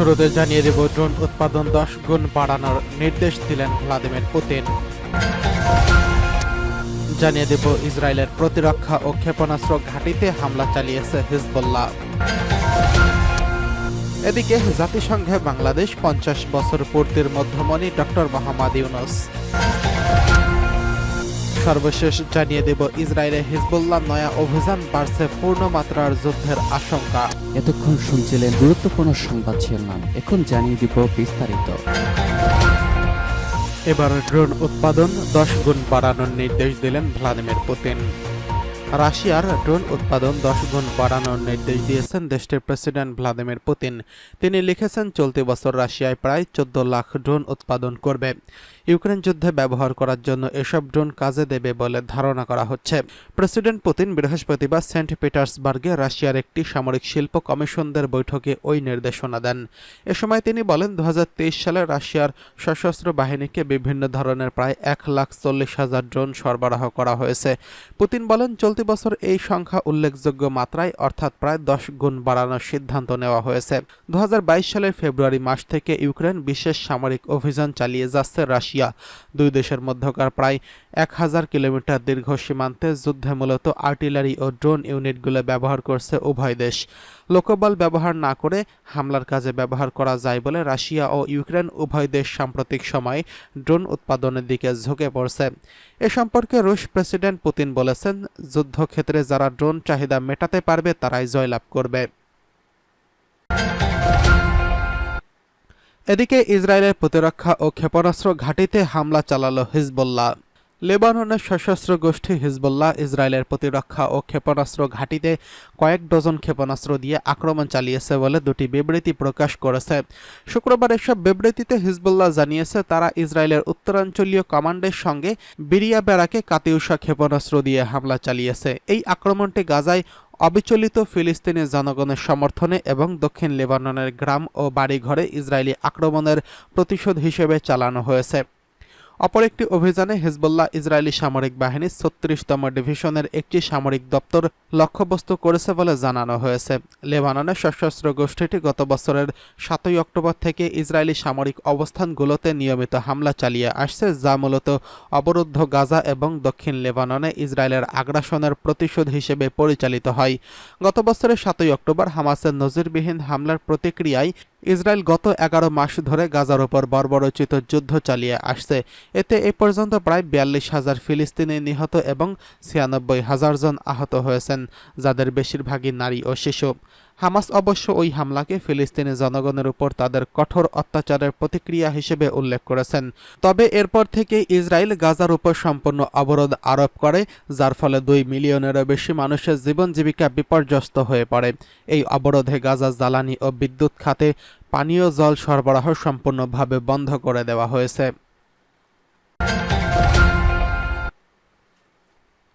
শুরুতে জানিয়ে দেব ড্রোন উৎপাদন দশ গুণ বাড়ানোর নির্দেশ দিলেন ভ্লাদিমির পুতিন। জানিয়ে দেব ইসরায়েলের প্রতিরক্ষা ও ক্ষেপণাস্ত্র ঘাঁটিতে হামলা চালিয়েছে হিজবুল্লাহ। এদিকে জাতিসংঘে বাংলাদেশ পঞ্চাশ বছর পূর্তির মধ্যমণি ডক্টর মোহাম্মদ ইউনুস। সর্বশেষ জানিয়ে দেব ইসরায়েলে হিজবুল্লাহ নয়া অভিযান বাড়ছে পূর্ণমাত্রার যুদ্ধের আশঙ্কা। এতক্ষণ শুনছিলেন গুরুত্বপূর্ণ সংবাদ শিরোনাম। এখন জানিয়ে দিব বিস্তারিত। এবার ড্রোন উৎপাদন দশ গুণ বাড়ানোর নির্দেশ দিলেন ভ্লাদিমির পুতিন। রাশিয়ার ড্রোন উৎপাদন দশ গুণ বাড়ানোর নির্দেশ দিয়েছেন দেশটির প্রেসিডেন্ট ভ্লাদিমির পুতিন। তিনি লিখেছেন, চলতি বছর রাশিয়ায় প্রায় চোদ্দ লাখ ড্রোন উৎপাদন করবে। ইউক্রেন যুদ্ধে ব্যবহার করার জন্য এসব ড্রোন কাজে দেবে বলে ধারণা করা হচ্ছে। প্রেসিডেন্ট পুতিন বৃহস্পতিবার সেন্ট পিটার্সবার্গে রাশিয়ার একটি সামরিক শিল্প কমিশনদের বৈঠকে ওই নির্দেশনা দেন। এ সময় তিনি বলেন দু হাজার তেইশ সালে রাশিয়ার সশস্ত্র বাহিনীকে বিভিন্ন ধরনের প্রায় এক লাখ চল্লিশ হাজার ড্রোন সরবরাহ করা হয়েছে। পুতিন বলেন, চলতি বছর এই সংখ্যা উল্লেখযোগ্য মাত্রায়, অর্থাৎ প্রায় দশ গুণ বাড়ানোর সিদ্ধান্ত নেওয়া হয়েছে। দু হাজার বাইশ সালের ফেব্রুয়ারি মাস থেকে ইউক্রেন বিশেষ সামরিক অভিযান চালিয়ে যাচ্ছে রাশিয়া। দুই দেশের মধ্যকার প্রায় এক হাজার কিলোমিটার দীর্ঘ সীমান্তে যুদ্ধে মূলত আর্টিলারি ও ড্রোন ইউনিটগুলো ব্যবহার করছে উভয় দেশ। লোকবল ব্যবহার না করে হামলার কাজে ব্যবহার করা যায় বলে রাশিয়া ও ইউক্রেন উভয় দেশ সাম্প্রতিক সময়ে ড্রোন উৎপাদনের দিকে ঝুঁকে পড়ছে। এ সম্পর্কে রুশ প্রেসিডেন্ট পুতিন বলেছেন, যুদ্ধক্ষেত্রে যারা ড্রোন চাহিদা মেটাতে পারবে তারাই জয়লাভ করবে। এদিকে ইসরায়েলের প্রতিরক্ষা ও ক্ষেপণাস্ত্র ঘাঁটিতে হামলা চালালো হিজবুল্লাহ। লেবাননের সশস্ত্র গোষ্ঠী হিজবুল্লাহ ইসরায়েলের প্রতিরক্ষা ও ক্ষেপণাস্ত্র ঘাঁটিতে কয়েক ডজন ক্ষেপণাস্ত্র দিয়ে আক্রমণ চালিয়েছে বলে দুটি বিবৃতি প্রকাশ করেছে। শুক্রবার এসব বিবৃতিতে হিজবুল্লাহ জানিয়েছে, তারা ইসরায়েলের উত্তরাঞ্চলীয় কমান্ডের সঙ্গে বিরিয়া বেড়াকে কাতিউষা ক্ষেপণাস্ত্র দিয়ে হামলা চালিয়েছে। এই আক্রমণটি গাজায় অবিচলিত ফিলিস্তিনি জনগণের সমর্থনে এবং দক্ষিণ লেবাননের গ্রাম ও বাড়িঘরে ইসরায়েলি আক্রমণের প্রতিশোধ হিসেবে চালানো হয়েছে। অপর একটি অভিযানে হিজবুল্লাহ ইসরায়েলি সামরিক বাহিনীর ছত্রিশতম ডিভিশনের একটি সামরিক দপ্তর লক্ষ্যবস্তু করেছে বলে জানানো হয়েছে। লেবাননের সশস্ত্র গোষ্ঠীটি গত বছরের সাতই অক্টোবর থেকে ইসরায়েলি সামরিক অবস্থানগুলোতে নিয়মিত হামলা চালিয়ে আসছে, যা মূলত অবরুদ্ধ গাজা এবং দক্ষিণ লেবাননে ইসরায়েলের আগ্রাসনের প্রতিশোধ হিসেবে পরিচালিত হয়। গত বছরের সাতই অক্টোবর হামাসের নজিরবিহীন হামলার প্রতিক্রিয়ায় ইসরায়েল গত এগারো মাস ধরে গাজার উপর বর্বরচিত যুদ্ধ চালিয়ে আসছে। এতে এ পর্যন্ত প্রায় বিয়াল্লিশ হাজার ফিলিস্তিনি নিহত এবং ছিয়ানব্বই হাজার জন আহত হয়েছেন, যাদের বেশিরভাগই নারী ও শিশু। হামাস অবশ্য ওই হামলাকে ফিলিস্তিনি জনগণের উপর তাদের কঠোর অত্যাচারের প্রতিক্রিয়া হিসেবে উল্লেখ করেছেন। তবে এরপর থেকে ইসরায়েল গাজার উপর সম্পূর্ণ অবরোধ আরোপ করে, যার ফলে দুই মিলিয়নেরও বেশি মানুষের জীবন জীবিকা বিপর্যস্ত হয়ে পড়ে। এই অবরোধে গাজা জ্বালানি ও বিদ্যুৎ খাতে পানীয় জল সরবরাহ সম্পূর্ণভাবে বন্ধ করে দেওয়া হয়েছে।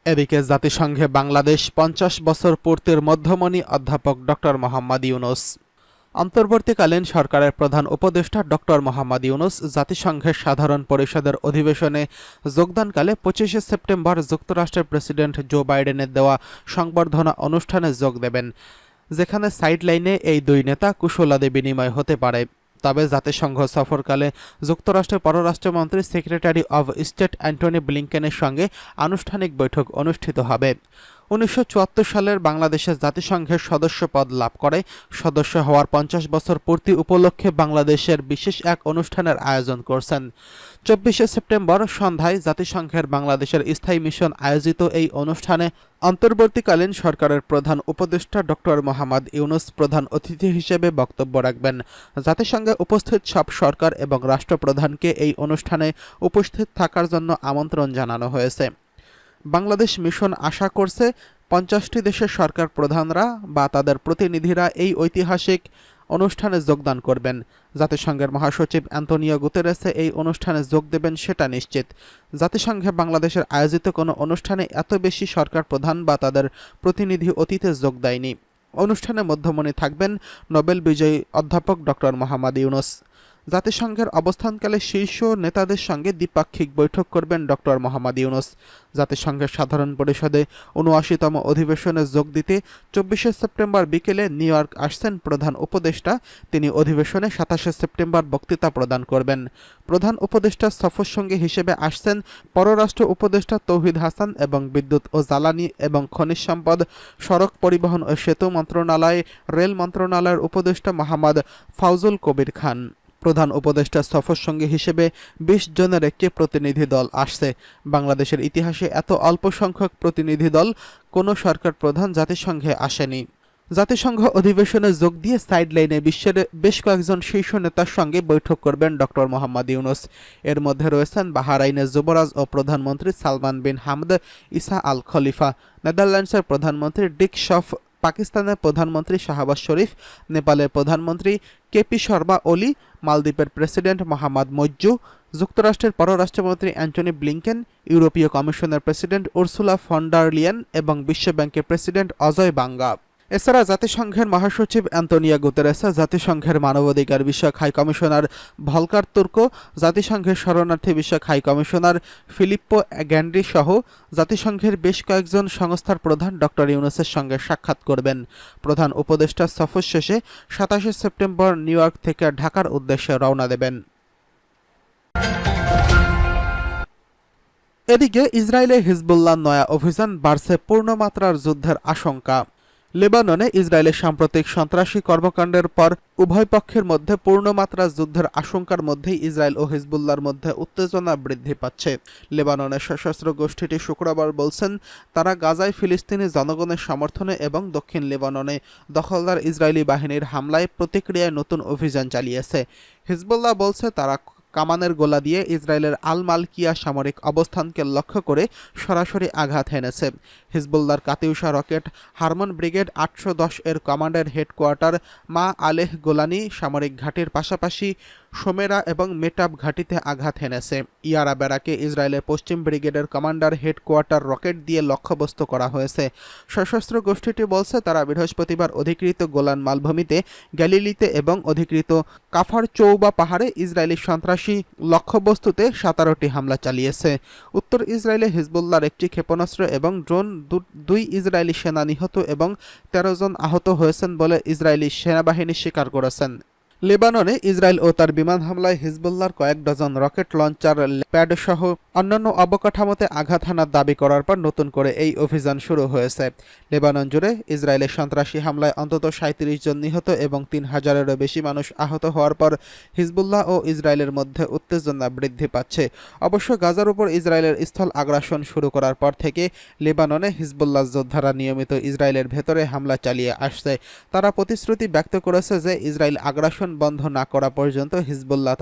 এদিকে জাতিসংঘে বাংলাদেশ পঞ্চাশ বছর পূর্তির মধ্যমণি অধ্যাপক ডক্টর মোহাম্মদ ইউনুস। অন্তর্বর্তীকালীন সরকারের প্রধান উপদেষ্টা ডক্টর মোহাম্মদ ইউনুস জাতিসংঘের সাধারণ পরিষদের অধিবেশনে যোগদানকালে পঁচিশে সেপ্টেম্বর যুক্তরাষ্ট্রের প্রেসিডেন্ট জো বাইডেনের দেওয়া সংবর্ধনা অনুষ্ঠানে যোগ দেবেন, যেখানে সাইডলাইনে এই দুই নেতা কুশলাদে বিনিময় হতে পারে। তবে জাতিসংঘ সফরকালে যুক্তরাষ্ট্রের পররাষ্ট্রমন্ত্রী সেক্রেটারি অব স্টেট অ্যান্টনি ব্লিংকেনের সঙ্গে আনুষ্ঠানিক বৈঠক অনুষ্ঠিত হবে। উনিশশো চুয়াত্তর সালের বাংলাদেশের জাতিসংঘের সদস্য পদ লাভ করে। সদস্য হওয়ার পঞ্চাশ বছর পূর্তি উপলক্ষে বাংলাদেশের বিশেষ এক অনুষ্ঠানের আয়োজন করছেন। চব্বিশে সেপ্টেম্বর সন্ধ্যায় জাতিসংঘের বাংলাদেশের স্থায়ী মিশন আয়োজিত এই অনুষ্ঠানে অন্তর্বর্তীকালীন সরকারের প্রধান উপদেষ্টা ডক্টর মোহাম্মদ ইউনুস প্রধান অতিথি হিসেবে বক্তব্য রাখবেন। জাতিসংঘে উপস্থিত সব সরকার এবং রাষ্ট্রপ্রধানকে এই অনুষ্ঠানে উপস্থিত থাকার জন্য আমন্ত্রণ জানানো হয়েছে। বাংলাদেশ মিশন আশা করছে পঞ্চাশটি দেশের সরকার প্রধানরা বা তাদের প্রতিনিধিরা এই ঐতিহাসিক অনুষ্ঠানে যোগদান করবেন। জাতিসংঘের মহাসচিব অ্যান্তনিও গুতেরেসে এই অনুষ্ঠানে যোগ দেবেন সেটা নিশ্চিত। জাতিসংঘে বাংলাদেশের আয়োজিত কোনো অনুষ্ঠানে এত বেশি সরকার প্রধান বা তাদের প্রতিনিধি অতীতে যোগ দেয়নি। অনুষ্ঠানে মধ্যমণি থাকবেন নোবেল বিজয়ী অধ্যাপক ডক্টর মোহাম্মদ ইউনুস। জাতিসংঘের অবস্থানকালে শীর্ষ নেতাদের সঙ্গে দ্বিপাক্ষিক বৈঠক করবেন ডক্টর মোহাম্মদ ইউনুস। জাতিসংঘের সাধারণ পরিষদে উনআশিতম অধিবেশনে যোগ দিতে চব্বিশে সেপ্টেম্বর বিকেলে নিউ ইয়র্ক আসছেন প্রধান উপদেষ্টা। তিনি অধিবেশনে সাতাশে সেপ্টেম্বর বক্তৃতা প্রদান করবেন। প্রধান উপদেষ্টা সফর সঙ্গী হিসেবে আসছেন পররাষ্ট্র উপদেষ্টা তৌহিদ হাসান এবং বিদ্যুৎ ও জ্বালানি এবং খনিজ সম্পদ, সড়ক পরিবহন ও সেতু মন্ত্রণালয়, রেল মন্ত্রণালয়ের উপদেষ্টা মোহাম্মদ ফাউজুল কবির খান। প্রধান উপদেষ্টা সফর সঙ্গী হিসেবে বিশ জনের একটি প্রতিনিধি দল আসছে। বাংলাদেশের ইতিহাসে এত অল্প সংখ্যক প্রতিনিধি দল কোনো সরকার প্রধান জাতিসংঘে আসেনি। জাতিসংঘ অধিবেশনে যোগ দিয়ে সাইডলাইনে বিশ্বের বেশ কয়েকজন শীর্ষ নেতার সঙ্গে বৈঠক করবেন ডক্টর মোহাম্মদ ইউনুস। এর মধ্যে রয়েছেন বাহারাইনের যুবরাজ ও প্রধানমন্ত্রী সালমান বিন হামদ ইসা আল খলিফা, নেদারল্যান্ডসের প্রধানমন্ত্রী ডিক শফ পাকিস্তানের প্রধানমন্ত্রী শাহবাজ শরীফ, নেপালের প্রধানমন্ত্রী কেপি শর্মা ওলি, মালদ্বীপের প্রেসিডেন্ট মোহাম্মদ মজ্জু, যুক্তরাষ্ট্রের পররাষ্ট্রমন্ত্রী অ্যান্টনি ব্লিংকেন, ইউরোপীয় কমিশনের প্রেসিডেন্ট উর্সুলা ফন্ডারলিয়ান এবং বিশ্বব্যাংকের প্রেসিডেন্ট অজয় বাঙ্গা। এছাড়া জাতিসংঘের মহাসচিব অ্যান্তোনিয়া গুতেরেসা, জাতিসংঘের মানবাধিকার বিষয়ক হাই কমিশনার ভলকার তুর্ক, জাতিসংঘের শরণার্থী বিষয়ক হাই কমিশনার ফিলিপ্পো গ্যান্ড্রি সহ জাতিসংঘের বেশ কয়েকজন সংস্থার প্রধান ডক্টর ইউনুসের সঙ্গে সাক্ষাৎ করবেন। প্রধান উপদেষ্টা সফর শেষে সাতাশে সেপ্টেম্বর নিউ ইয়র্ক থেকে ঢাকার উদ্দেশ্যে রওনা দেবেন। এদিকে ইসরায়েলে হিজবুল্লাহ নয়া অভিযান বাড়ছে পূর্ণমাত্রার যুদ্ধের আশঙ্কা। লেবাননে ইসরায়েলের সাম্প্রতিক সন্ত্রাসী কর্মকাণ্ডের পর উভয় পক্ষের মধ্যে পূর্ণমাত্রা যুদ্ধের আশঙ্কার মধ্যেই ইসরায়েল ও হিজবুল্লার মধ্যে উত্তেজনা বৃদ্ধি পাচ্ছে। লেবাননের সশস্ত্র গোষ্ঠীটি শুক্রবার বলছেন, তারা গাজায় ফিলিস্তিনি জনগণের সমর্থনে এবং দক্ষিণ লেবাননে দখলদার ইসরায়েলি বাহিনীর হামলায় প্রতিক্রিয়ায় নতুন অভিযান চালিয়েছে। হিজবুল্লাহ বলছে, তারা কামানের গোলা দিয়ে ইসরায়েলের আল মালকিয়া সামরিক অবস্থানকে লক্ষ্য করে সরাসরি আঘাত হেনেছে। হিজবুল্লার কাতিউষা রকেট হারমন ব্রিগেড আটশো দশ এর কমান্ডার হেডকোয়ার্টার মা আলেহ গোলানি সামরিক ঘাটির পাশাপাশি সোমেরা এবং মেটাব ঘাটিতে আঘাত হেনেছে। ইয়ারা বেড়াকে ইসরায়েলের পশ্চিম ব্রিগেডের কমান্ডার হেডকোয়ার্টার রকেট দিয়ে লক্ষ্যবস্ত করা হয়েছে। সশস্ত্র গোষ্ঠীটি বলছে, তারা বৃহস্পতিবার অধিকৃত গোলান মালভূমিতে, গ্যালিলিতে এবং অধিকৃত কাফার চৌবা পাহাড়ে ইসরায়েলি সন্ত্রাসী লক্ষ্যবস্তুতে সাতারোটি হামলা চালিয়েছে। উত্তর ইসরায়েলে হিজবুল্লাহর একটি ক্ষেপণাস্ত্র এবং ড্রোন দুই ইসরায়েলি সেনা নিহত এবং তেরো জন আহত হয়েছেন বলে ইসরায়েলি সেনাবাহিনী স্বীকার করেছেন। লেবাননে ইসরায়েল ও তার বিমান হামলায় হিজবুল্লার কয়েক ডজন রকেট লঞ্চার প্যাড সহ অন্যান্য অবকাঠামোতে আঘাত হানার দাবি করার পর নতুন করে এই অভিযান শুরু হয়েছে। লেবানন জুড়ে ইসরায়েলের সন্ত্রাসী হামলায় অন্তত সাঁত্রিশ জন নিহত এবং তিন হাজারেরও বেশি মানুষ আহত হওয়ার পর হিজবুল্লাহ ও ইসরায়েলের মধ্যে উত্তেজনা বৃদ্ধি পাচ্ছে। অবশ্য গাজার উপর ইসরায়েলের স্থল আগ্রাসন শুরু করার পর থেকে লেবাননে হিজবুল্লাহ যোদ্ধারা নিয়মিত ইসরায়েলের ভেতরে হামলা চালিয়ে আসছে। তারা প্রতিশ্রুতি ব্যক্ত করেছে যে ইসরায়েল আগ্রাসন বন্ধ না করা পর্যন্ত হিজবুল্লাহ